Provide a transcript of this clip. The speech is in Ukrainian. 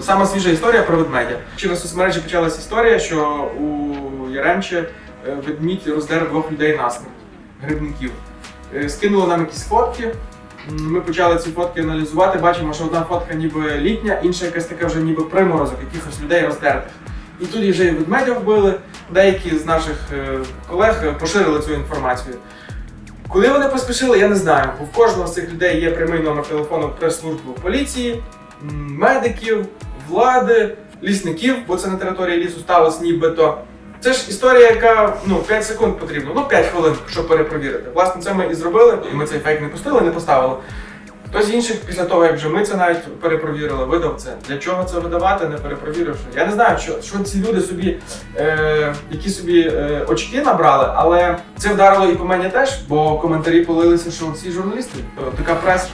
Саме свіжа історія про ведмедя. Чи на соцмережі почалася історія, що у Яремче е, ведмідь роздер двох людей насмерть, грибників. Е, Скинули нам якісь фотки. Ми почали ці фотки аналізувати. Бачимо, що одна фотка ніби літня, інша якась така вже ніби приморозок якихось людей роздертих. І тут вже і ведмедя вбили. Деякі з наших е, колег поширили цю інформацію. Куди вони поспішили, я не знаю, бо в кожного з цих людей є прямий номер телефону прес-служби поліції, медиків, влади, лісників, бо це на території лісу сталося нібито. Це ж історія, яка ну 5 секунд потрібно, ну 5 хвилин, щоб перепровірити. Власне, це ми і зробили, і ми цей фейк не пустили, не поставили. Хтось інших, після того, як вже ми це навіть перепровірили, видав це. Для чого це видавати, не перепровіривши? Я не знаю, що, що ці люди собі, е, які собі е, очки набрали, але це вдарило і по мені теж, бо коментарі полилися, що всі журналісти. Така преса.